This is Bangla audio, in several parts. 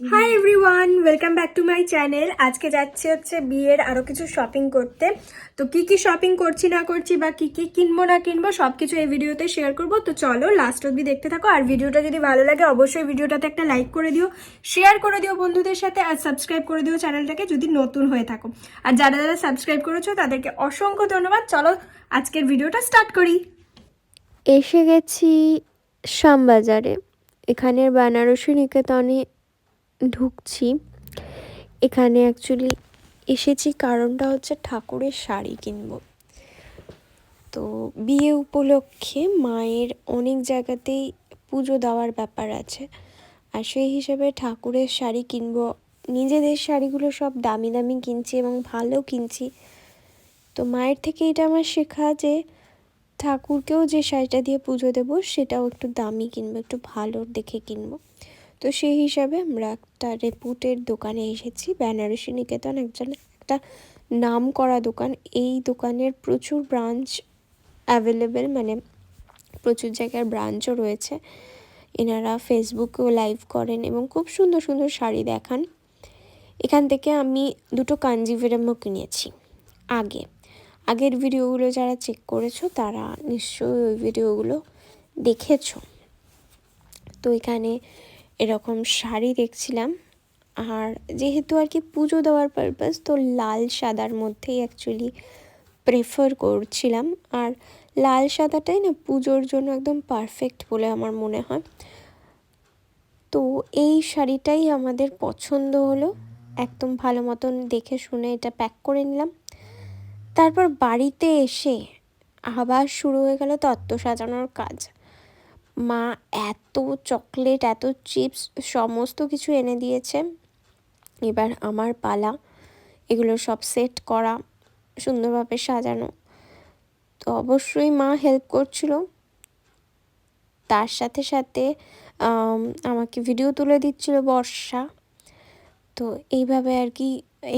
Hi everyone welcome back to my channel আজকে যাচ্ছি হচ্ছে বিয়ের আরও কিছু শপিং করতে। তো কি কি শপিং করছি না করছি বা কি কি কিনবো না কিনবো সব কিছু এই ভিডিওতে শেয়ার করব। তো চলো লাস্ট অব্দি দেখতে থাকো। আর ভিডিওটা যদি ভালো লাগে অবশ্যই ভিডিওটাতে একটা লাইক করে দিও। শেয়ার করে দিও বন্ধুদের সাথে আর সাবস্ক্রাইব করে দিও চ্যানেলটাকে যদি নতুন হয়ে থাকো। আর যারা যারা সাবস্ক্রাইব করেছ তাদেরকে অসংখ্য ধন্যবাদ। চলো আজকের ভিডিওটা স্টার্ট করি। এসে গেছি শ্যামবাজারে। এখানের বেনারসি নিকেতনে ঢুকছি। এখানে অ্যাকচুয়ালি এসেছি কারণটা হচ্ছে ঠাকুরের শাড়ি কিনব। তো বিয়ে উপলক্ষে মায়ের অনেক জায়গাতেই পুজো দেওয়ার ব্যাপার আছে। আর সেই হিসেবে ঠাকুরের শাড়ি কিনবো। নিজেদের শাড়িগুলো সব দামি দামি কিনছি এবং ভালো কিনছি। তো মায়ের থেকে এটা আমার শেখা যে ঠাকুরকেও যে শাড়িটা দিয়ে পুজো দেবো, সেটাও একটু দামি কিনবো, একটু ভালো দেখে কিনবো। তো সেই হিসাবে আমরা একটা রেপুটের দোকানে এসেছি। বেনারসি নিকেতন একজন একটা নাম করা দোকান। এই দোকানের প্রচুর ব্রাঞ্চ অ্যাভেলেবেল মানে প্রচুর জায়গার ব্রাঞ্চও রয়েছে। এনারা ফেসবুকেও লাইভ করেন এবং খুব সুন্দর সুন্দর শাড়ি দেখান। এখান থেকে আমি দুটো কাঞ্জিভেরামও কিনেছি আগে। আগের ভিডিওগুলো যারা চেক করেছ, তারা নিশ্চয়ই ওই ভিডিওগুলো দেখেছ। তো এখানে এরকম শাড়ি দেখছিলাম। আর যেহেতু আর কি পুজো দেওয়ার পারপাস তো লাল সাদার মধ্যেই অ্যাকচুয়ালি প্রেফার করছিলাম। আর লাল সাদাটাই না পুজোর জন্য একদম পারফেক্ট বলে আমার মনে হয়। তো এই শাড়িটাই আমাদের পছন্দ হলো। একদম ভালো মতন দেখে শুনে এটা প্যাক করে নিলাম। তারপর বাড়িতে এসে আবার শুরু হয়ে গেল তত্ত্ব সাজানোর কাজ। মা এত চকলেট, এত চিপস, সমস্ত কিছু এনে দিয়েছে। এবার আমার পালা, এগুলো সব সেট করা, সুন্দরভাবে সাজানো। তো অবশ্যই মা হেল্প করছিল। তার সাথে সাথে আমাকে ভিডিও তুলে দিচ্ছিল বর্ষা। তো এইভাবে আর কি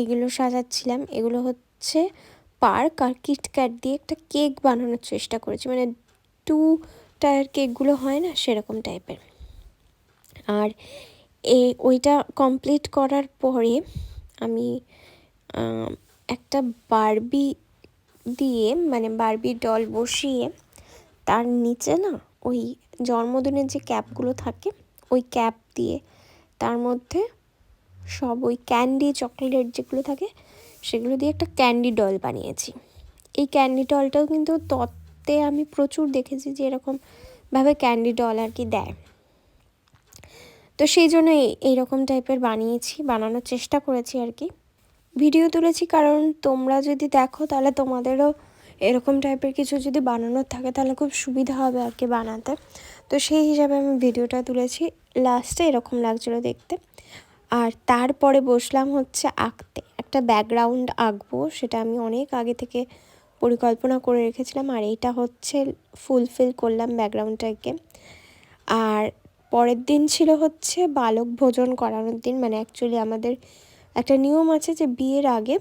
এগুলো সাজাচ্ছিলাম। এগুলো হচ্ছে পার্ক আর কিটক্যাট দিয়ে একটা কেক বানানোর চেষ্টা করেছি। মানে টু টায়ার কেকগুলো হয় না সেরকম টাইপের। আর এ, ওইটা কমপ্লিট করার পরে আমি একটা বারবি দিয়ে মানে বারবি ডল বসিয়ে, তার নিচে না ওই জন্মদিনের যে ক্যাপগুলো থাকে, ওই ক্যাপ দিয়ে তার মধ্যে সব ওই ক্যান্ডি, চকলেট যেগুলো থাকে, সেগুলো দিয়ে একটা ক্যান্ডি ডল বানিয়েছি। এই ক্যান্ডি ডলটাও কিন্তু তত্ত্বে আমি প্রচুর দেখেছি যে এরকমভাবে ক্যান্ডি ডল আর কি দেয়। তো সেই জন্য এইরকম টাইপের বানিয়েছি, বানানোর চেষ্টা করেছি আর কি ভিডিও তুলেছি কারণ তোমরা যদি দেখো তাহলে তোমাদেরও এরকম টাইপের কিছু যদি বানানোর থাকে তাহলে খুব সুবিধা হবে আর কি বানাতে। তো সেই হিসাবে আমি ভিডিওটা তুলেছি লাস্টে এরকম লাগছিল দেখতে। আর তারপরে বসলাম হচ্ছে আঁকতে। একটা ব্যাকগ্রাউন্ড আঁকবো, সেটা আমি অনেক আগে থেকে পরিকল্পনা করে রেখেছিলাম আর এইটা হচ্ছে ফুলফিল করলাম ব্যাকগ্রাউন্ডটাকে। আর পরের দিন ছিল হচ্ছে বালক ভোজন করানোর দিন মানে অ্যাকচুয়ালি আমাদের একটা নিয়ম আছে যে বিয়ের আগে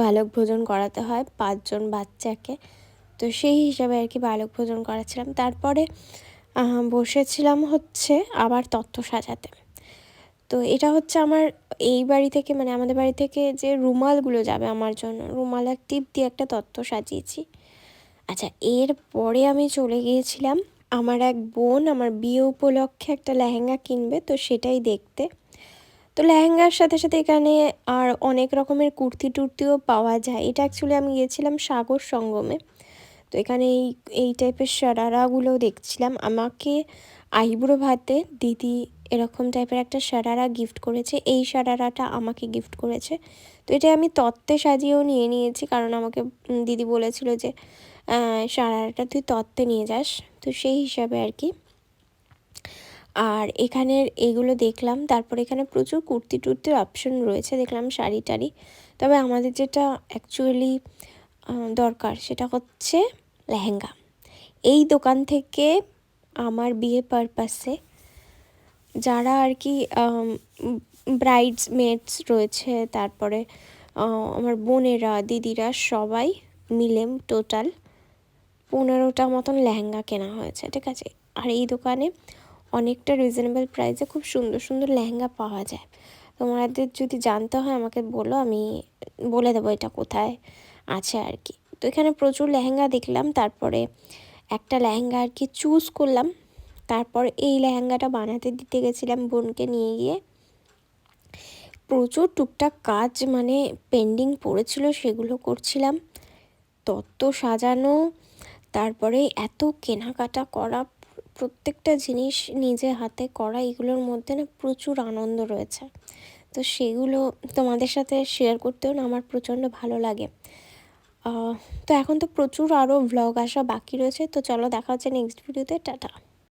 বালক ভোজন করাতে হয় পাঁচজন বাচ্চাকে। তো সেই হিসাবে আর কি বালক ভোজন করাচ্ছিলাম। তারপরে বসেছিলাম হচ্ছে আবার তত্ত্ব সাজাতে। তো এটা হচ্ছে আমার এই বাড়ি থেকে মানে আমাদের বাড়ি থেকে যে রুমালগুলো যাবে আমার জন্য, রুমাল আর টিপ দিয়ে একটা তত্ত্ব সাজিয়েছি। আচ্ছা এর পরে আমি চলে গিয়েছিলাম, আমার এক বোন আমার বিয়ে উপলক্ষে একটা লেহেঙ্গা কিনবে, তো সেটাই দেখতে। তো লেহেঙ্গার সাথে সাথে এখানে আর অনেক রকমের কুর্তি টুর্তিও পাওয়া যায়। এটা অ্যাকচুয়ালি আমি গিয়েছিলাম সাগর সঙ্গমে। তো এখানে এই এই টাইপের সারারাগুলো দেখছিলাম। আমাকে আইবুড়ো ভাতে দিদি এরকম টাইপের একটা সারারা গিফট করেছে। এই সারারাটা আমাকে গিফট করেছে। তো এটা আমি তত্ত্বে সাজিয়েও নিয়ে নিয়েছি, কারণ আমাকে দিদি বলেছিল যে সারারাটা তুই তত্ত্বে নিয়ে যাস। তো সেই হিসাবে আর কি। আর এখানের এগুলো দেখলাম, তারপর এখানে প্রচুর কুর্তি টুর্তির অপশন রয়েছে, দেখলাম শাড়ি টাড়ি। তবে আমাদের যেটা অ্যাকচুয়ালি দরকার, সেটা হচ্ছে লেহেঙ্গা। এই দোকান থেকে আমার বিয়ে পারপাসে যারা আর কি ব্রাইডস মেডস রয়েছে, তারপরে আমার বোনেরা, দিদিরা সবাই মিলে টোটাল পনেরোটা মতন লেহেঙ্গা কেনা হয়েছে, ঠিক আছে? আর এই দোকানে অনেকটা রিজনেবল প্রাইসে খুব সুন্দর সুন্দর লেহেঙ্গা পাওয়া যায়। তোমাদের যদি জানতে হয়, আমাকে বলো, আমি বলে দেবো এটা কোথায় আছে আর কি। তো এখানে প্রচুর লেহেঙ্গা দেখলাম, তারপরে একটা লেহেঙ্গা আর কি চুজ করলাম। তারপর এই লেহেঙ্গাটা বানাতে দিতে গেছিলাম বোনকে নিয়ে গিয়ে। প্রচুর টুকটাক কাজ মানে পেন্ডিং পড়েছিল, সেগুলো করছিলাম। তত্ত্ব সাজানো, তারপরে এত কেনাকাটা করা, প্রত্যেকটা জিনিস নিজে হাতে করা, এগুলোর মধ্যে না প্রচুর আনন্দ রয়েছে। তো সেগুলো তোমাদের সাথে শেয়ার করতেও না আমার প্রচণ্ড ভালো লাগে। তো এখন তো প্রচুর আরও ভ্লগ আসা বাকি রয়েছে, তো চলো দেখা হচ্ছে নেক্সট ভিডিওতে টাটা।